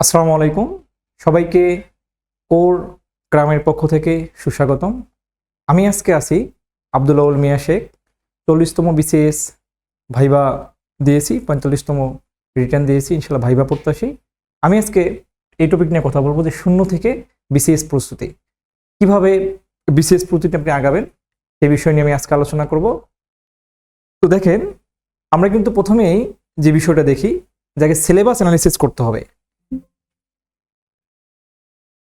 আসসালামু আলাইকুম। সবাইকে কোর গ্রামের পক্ষ থেকে সুস্বাগতম। আমি আজকে আছি আবদুল্লাউল মিয়া শেখ। চল্লিশতম বিসিএস ভাইবা দিয়েছি, পঁয়তাল্লিশতম রিটার্ন দিয়েছি, ইনশাল্লাহ ভাইবা প্রত্যাশী। আমি আজকে এই টপিক নিয়ে কথা বলব যে শূন্য থেকে বিসিএস প্রস্তুতি। কীভাবে বিসিএস প্রস্তুতি আপনি আগাবেন সেই বিষয় নিয়ে আমি আজকে আলোচনা করব। তো দেখেন, আমরা কিন্তু প্রথমেই যে বিষয়টা দেখি, যাকে সিলেবাস অ্যানালিসিস করতে হবে।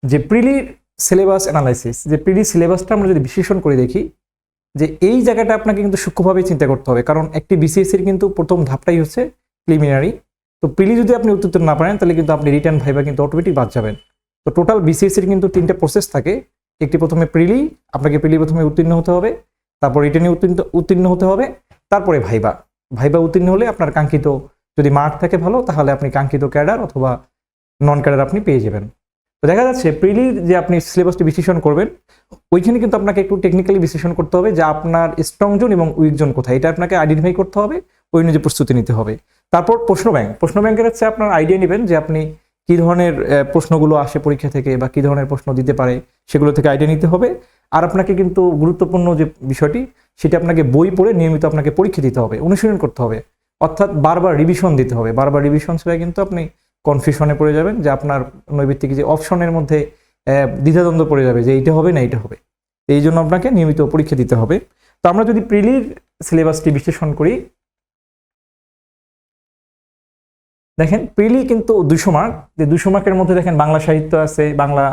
যে প্রিলির সিলেবাস অ্যানালাইসিস যে প্রিলি সিলেবাসটা আমরা যদি বিশ্লেষণ করে দেখি, যে এই জায়গাটা আপনাকে কিন্তু সূক্ষ্মভাবে চিন্তা করতে হবে। কারণ একটি বিসিএস এর কিন্তু প্রথম ধাপটাই হচ্ছে প্রিলিমিনারি তো প্রিলি যদি আপনি উত্তর না পারেন, তাহলে কিন্তু আপনি রিটার্ন ভাইবা কিন্তু অটোমেটিক বাদ যাবেন। তো টোটাল বিসিএস এর কিন্তু তিনটা প্রসেস থাকে। একটি প্রথমে প্রিলি আপনাকে প্রিলি প্রথমে উত্তীর্ণ হতে হবে, তারপর রিটার্নে উত্তীর্ণ উত্তীর্ণ হতে হবে, তারপরে ভাইবা ভাইবা উত্তীর্ণ হলে আপনার কাঙ্ক্ষিত যদি মার্ক থাকে ভালো, তাহলে আপনি কাঙ্ক্ষিত ক্যাডার অথবা নন ক্যাডার আপনি পেয়ে যাবেন। দেখা যাচ্ছে প্রিলির যে আপনি সিলেবাসটি বিশ্লেষণ করবেন, ওইখানে কিন্তু আপনাকে একটু টেকনিক্যালি বিশ্লেষণ করতে হবে যে আপনার স্ট্রং জোন এবং উইক জোন কোথায়। এটা আপনাকে আইডেন্টিফাই করতে হবে, ওই অনুযায়ী প্রস্তুতি নিতে হবে। তারপর প্রশ্ন ব্যাংক প্রশ্ন ব্যাংকের হচ্ছে আপনার আইডিয়া নেবেন যে আপনি কি ধরনের প্রশ্নগুলো আসে পরীক্ষা থেকে বা কি ধরনের প্রশ্ন দিতে পারে, সেগুলো থেকে আইডিয়া নিতে হবে। আর আপনাকে কিন্তু গুরুত্বপূর্ণ যে বিষয়টি, সেটা আপনাকে বই পড়ে নিয়মিত আপনাকে পরীক্ষা দিতে হবে, অনুশীলন করতে হবে। অর্থাৎ বারবার রিভিশন দিতে হবে। বারবার রিভিশন ছাড়া কিন্তু আপনি কনফিউশনে পড়ে যাবেন, যে আপনার নৈবিত্তিক যে অপশনের মধ্যে দ্বিধাদ্বন্দ্ব পড়ে যাবে যে এইটা হবে না এইটা হবে। এই জন্য আপনাকে নিয়মিত পরীক্ষা দিতে হবে। তো আমরা যদি প্রিলির সিলেবাসটি বিশ্লেষণ করি, দেখেন প্রিলি কিন্তু দুশো মার্ক যে দুশো মার্কের মধ্যে দেখেন বাংলা সাহিত্য আছে, বাংলা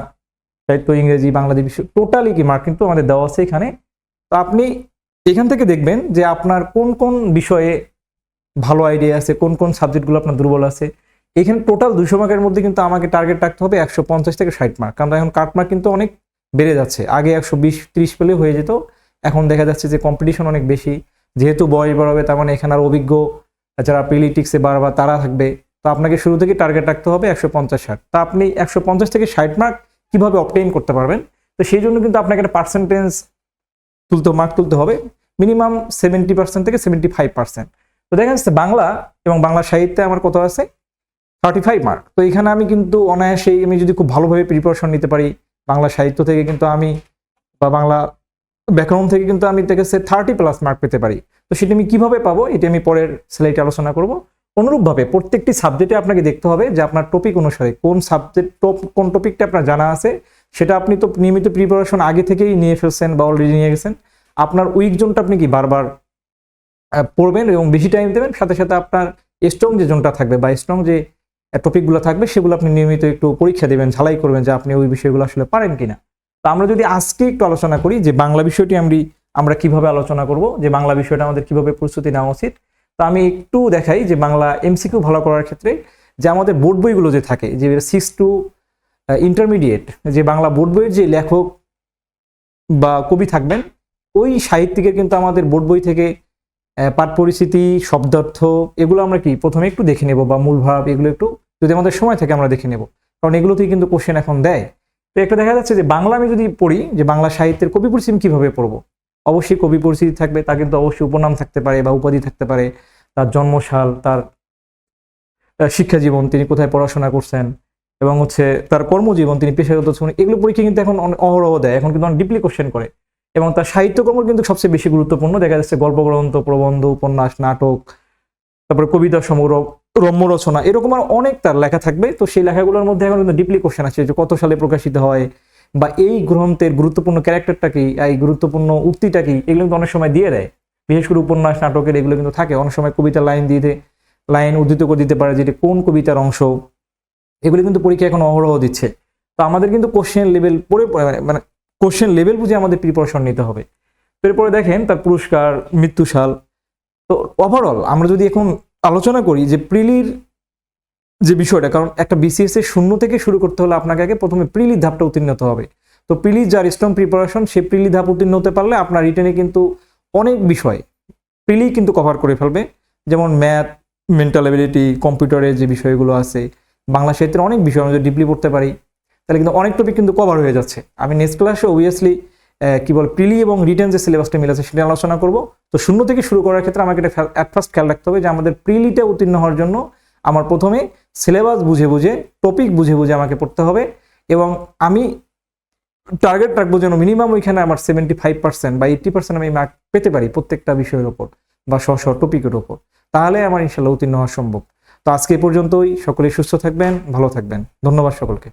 সাহিত্য, ইংরেজি, বাংলাদেশ বিশ্ব টোটালি কি মার্ক কিন্তু আমাদের দেওয়া আছে এখানে। তো আপনি এখান থেকে দেখবেন যে আপনার কোন কোন বিষয়ে ভালো আইডিয়া আছে, কোন কোন সাবজেক্টগুলো আপনার দুর্বল আছে এখানে টোটাল দুশো মার্কের মধ্যে কিন্তু আমাকে টার্গেট রাখতে হবে একশো পঞ্চাশ থেকে ষাট মার্ক কারণ এখন কাট মার্ক কিন্তু অনেক বেড়ে যাচ্ছে। আগে একশো বিশ, ত্রিশ পেলে হয়ে যেত। এখন দেখা যাচ্ছে যে কম্পিটিশন অনেক বেশি। যেহেতু বয়স বাড়াবে, তার মানে এখানে আর অভিজ্ঞ যারা পিলিটিক্সে বারবার তারা থাকবে, তো আপনাকে শুরু থেকে টার্গেট রাখতে হবে একশো পঞ্চাশ ষাট তা আপনি একশো পঞ্চাশ থেকে ষাট মার্ক কীভাবে অবটেইন করতে পারবেন? তো সেই জন্য কিন্তু আপনাকে একটা পার্সেন্টেজ তুলতে মার্ক তুলতে হবে। মিনিমাম সেভেন্টি পার্সেন্ট থেকে সেভেন্টি ফাইভ পার্সেন্ট তো দেখা যাচ্ছে বাংলা এবং বাংলা সাহিত্যে আমার কত আছে? থার্টি ফাইভ মার্ক তো এখানে আমি কিন্তু অনায়াসেই আমি যদি খুব ভালোভাবে প্রিপারেশন নিতে পারি, বাংলা সাহিত্য থেকে কিন্তু আমি বা বাংলা ব্যাকরণ থেকে কিন্তু আমি থেকে সে থার্টি প্লাস মার্ক পেতে পারি। তো সেটা আমি কীভাবে পাবো, এটা আমি পরের স্লাইডে আলোচনা করব। অনুরূপভাবে প্রত্যেকটি সাবজেক্টে আপনাকে দেখতে হবে যে আপনার টপিক অনুসারে কোন সাবজেক্ট টপ কোন টপিকটা আপনার জানা আছে, সেটা আপনি তো নিয়মিত প্রিপারেশন আগে থেকেই নিয়ে ফেলছেন বা অলরেডি নিয়ে গেছেন। আপনার উইক জোনটা আপনি কি বারবার পড়বেন এবং বেশি টাইম দেবেন? সাথে সাথে আপনার স্ট্রং যে জোনটা থাকবে বা স্ট্রং যে টপিকগুলো থাকবে, সেগুলো আপনি নিয়মিত একটু পরীক্ষা দেবেন, ঝালাই করবেন যে আপনি ওই বিষয়গুলো আসলে পারেন কিনা। তো আমরা যদি আজকে একটু আলোচনা করি যে বাংলা বিষয়টি আমি, আমরা কীভাবে আলোচনা করব, যে বাংলা বিষয়টা আমাদের কীভাবে প্রস্তুতি নেওয়া উচিত। তো আমি একটু দেখাই যে বাংলা এমসিকিউ ভালো করার ক্ষেত্রে যে আমাদের বোর্ড বইগুলো যে থাকে, যে সিক্স টু ইন্টারমিডিয়েট যে বাংলা বোর্ড বইয়ের যে লেখক বা কবি থাকবেন, ওই সাহিত্যিকের কিন্তু আমাদের বোর্ড বই থেকে পাঠ পরিস্থিতি শব্দার্থ, এগুলো আমরা কি, প্রথমে একটু দেখে নেব বা মূল ভাব এগুলো একটু যদি আমাদের সময় থাকে, আমরা দেখে নেব। কারণ এগুলোতেই কিন্তু কোশ্চেন এখন দেয়। তো একটা দেখা যাচ্ছে যে, বাংলা আমি যদি পড়ি, যে বাংলা সাহিত্যের কবি পরিচিতি কীভাবে পড়ব? অবশ্যই কবি পরিচিতি থাকবে তা কিন্তু অবশ্যই উপনাম থাকতে পারে বা উপাধি থাকতে পারে। তার জন্মসাল, তার শিক্ষা জীবন, তিনি কোথায় পড়াশোনা করছেন, এবং হচ্ছে তার কর্মজীবন, তিনি পেশাগত জীবন, এগুলো পরীক্ষা কিন্তু এখন অনেক অহরহ দেয়। এখন কিন্তু অনেক ডিপলি কোশ্চেন করে। এবং তার সাহিত্যকর্ম কিন্তু সবচেয়ে বেশি গুরুত্বপূর্ণ। দেখা যাচ্ছে গল্প গ্রন্থ প্রবন্ধ, উপন্যাস, নাটক, তারপরে কবিতা সমগ্র রম্য রচনা এরকম আর অনেক তার লেখা থাকবে। তো সেই লেখাগুলোর মধ্যে এখন কিন্তু ডিপলি কোশ্চেন আছে যে কত সালে প্রকাশিত হয় বা এই গ্রন্থের গুরুত্বপূর্ণ ক্যারেক্টারটা কি এই গুরুত্বপূর্ণ উক্তিটা কি, এগুলো কিন্তু অনেক সময় দিয়ে দেয়। বিশেষ করে উপন্যাস, নাটকের এগুলো কিন্তু থাকে। অনেক সময় কবিতার লাইন দিয়ে লাইন উদ্ধৃত করে দিতে পারে যেটা কোন কবিতার অংশ, এগুলো কিন্তু পরীক্ষা এখন অহরহ দিচ্ছে। তো আমাদের কিন্তু কোশ্চেন লেভেল পড়ে মানে কোশ্চেন লেভেল বুঝে আমাদের প্রিপারেশন নিতে হবে। এরপরে দেখেন তার পুরস্কার, মৃত্যুশাল। তো ওভারঅল আমরা যদি এখন আলোচনা করি যে প্রিলির যে বিষয়টা, কারণ একটা বিসিএস এর শূন্য থেকে শুরু করতে হলে আপনাকে আগে প্রথমে প্রিলির ধাপটা উত্তীর্ণ হতে হবে। তো প্রিলির যার স্ট্রং প্রিপারেশন সে প্রিলি ধাপ উত্তীর্ণ হতে পারলে আপনার রিটেনে কিন্তু অনেক বিষয় প্রিলি কিন্তু কভার করে ফেলবে। যেমন ম্যাথ মেন্টাল এবিলিটি কম্পিউটারের যে বিষয়গুলো আছে, বাংলা সাহিত্যের অনেক বিষয় আমরা যদি ডিপলি পড়তে পারি, তাহলে কিন্তু অনেক টপিক কিন্তু কভার হয়ে যাচ্ছে। আমি নেক্সট ক্লাসে অবভিয়াসলি কি বল, প্রিলি এবং রিটেন যে সিলেবাসটা মিল আছে সেটা আলোচনা করব। তো শূন্য থেকে শুরু করার ক্ষেত্রে আমাকে এটা অ্যাট ফার্স্ট খেয়াল রাখতে হবে যে আমাদের প্রিলিটা উত্তীর্ণ হওয়ার জন্য আমার প্রথমে সিলেবাস বুঝে বুঝে টপিক বুঝে বুঝে আমাকে পড়তে হবে এবং আমি টার্গেট রাখব যেন মিনিমাম ওইখানে আমার সেভেন্টি ফাইভ পার্সেন্ট বা এইট্টি পার্সেন্ট আমি মার্ক পেতে পারি প্রত্যেকটা বিষয়ের ওপর বা স্ব স্ব টপিকের ওপর। তাহলে আমার ইনশাল্লাহ উত্তীর্ণ হওয়া সম্ভব। তো আজকে পর্যন্তই। সকলে সুস্থ থাকবেন, ভালো থাকবেন। ধন্যবাদ সকলকে।